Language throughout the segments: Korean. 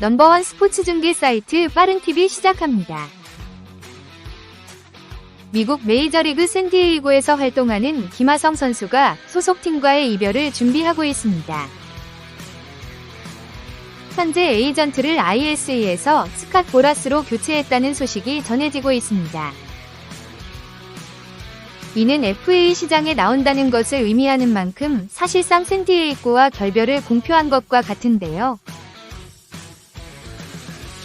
넘버원 스포츠 중계 사이트 빠른TV 시작합니다. 미국 메이저리그 샌디에이고에서 활동하는 김하성 선수가 소속팀과의 이별을 준비하고 있습니다. 현재 에이전트를 ISE에서 스캇 보라스로 교체했다는 소식이 전해지고 있습니다. 이는 FA 시장에 나온다는 것을 의미하는 만큼 사실상 샌디에이고와 결별을 공표한 것과 같은데요.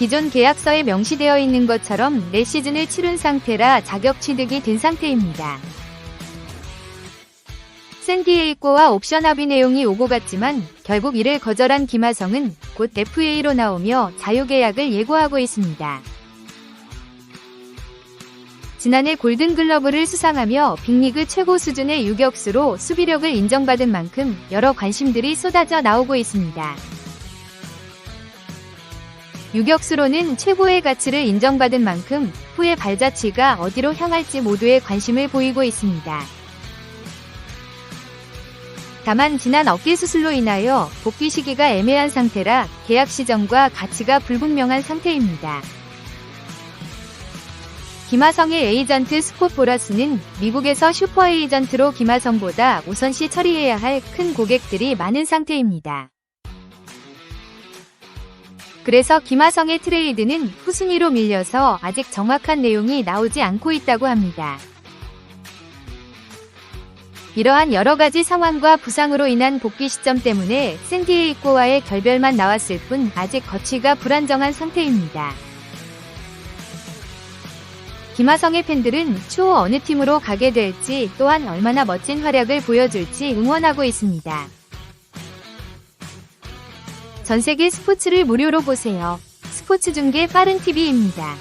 기존 계약서에 명시되어 있는 것처럼 4시즌을 치른 상태라 자격 취득이 된 상태입니다. 샌디에이고와 옵션 합의 내용이 오고 갔지만 결국 이를 거절한 김하성은 곧 FA로 나오며 자유계약을 예고하고 있습니다. 지난해 골든글러브를 수상하며 빅리그 최고 수준의 유격수로 수비력을 인정받은 만큼 여러 관심들이 쏟아져 나오고 있습니다. 유격수로는 최고의 가치를 인정받은 만큼 후의 발자취가 어디로 향할지 모두에 관심을 보이고 있습니다. 다만 지난 어깨 수술로 인하여 복귀 시기가 애매한 상태라 계약 시점과 가치가 불분명한 상태입니다. 김하성의 에이전트 스콧 보라스는 미국에서 슈퍼 에이전트로 김하성보다 우선시 처리해야 할 큰 고객들이 많은 상태입니다. 그래서 김하성의 트레이드는 후순위로 밀려서 아직 정확한 내용이 나오지 않고 있다고 합니다. 이러한 여러 가지 상황과 부상으로 인한 복귀 시점 때문에 샌디에이고와의 결별만 나왔을 뿐 아직 거취가 불안정한 상태입니다. 김하성의 팬들은 추후 어느 팀으로 가게 될지 또한 얼마나 멋진 활약을 보여줄지 응원하고 있습니다. 전 세계 스포츠를 무료로 보세요. 스포츠 중계 빠른 TV입니다.